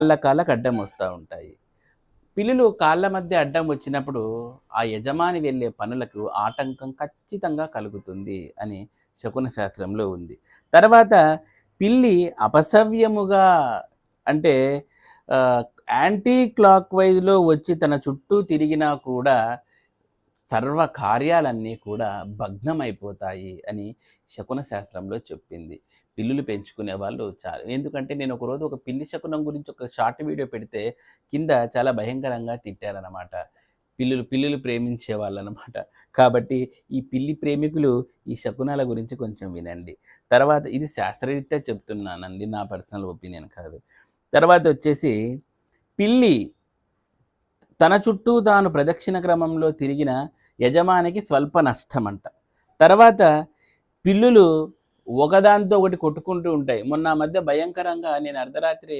కాళ్ళ కాళ్ళకు అడ్డం వస్తూ ఉంటాయి. పిల్లులు కాళ్ళ మధ్య అడ్డం వచ్చినప్పుడు ఆ యజమాని వెళ్ళే పనులకు ఆటంకం ఖచ్చితంగా కలుగుతుంది అని శకున శాస్త్రంలో ఉంది. తర్వాత పిల్లి అపసవ్యముగా అంటే యాంటీ క్లాక్ వైజ్లో వచ్చి తన చుట్టూ తిరిగినా కూడా సర్వ కార్యాలన్నీ కూడా భగ్నమైపోతాయి అని శకున శాస్త్రంలో చెప్పింది. పిల్లులు పెంచుకునే వాళ్ళు చాలా. ఎందుకంటే నేను ఒక రోజు ఒక పిల్లి శకునం గురించి ఒక షార్ట్ వీడియో పెడితే కింద చాలా భయంకరంగా తిట్టారనమాట పిల్లులు పిల్లులు ప్రేమించే వాళ్ళనమాట కాబట్టి ఈ పిల్లి ప్రేమికులు ఈ శకునాల గురించి కొంచెం వినండి. తర్వాత ఇది శాస్త్రరీత్యా చెప్తున్నానండి. నా పర్సనల్ ఒపీనియన్ కాదు. తర్వాత వచ్చేసి పిల్లి తన చుట్టూ తాను ప్రదక్షిణ క్రమంలో తిరిగిన యజమానికి స్వల్ప నష్టం అంట తర్వాత పిల్లులు ఒకదాంతో ఒకటి కొట్టుకుంటూ ఉంటాయి. మొన్న మధ్య భయంకరంగా నేను అర్ధరాత్రి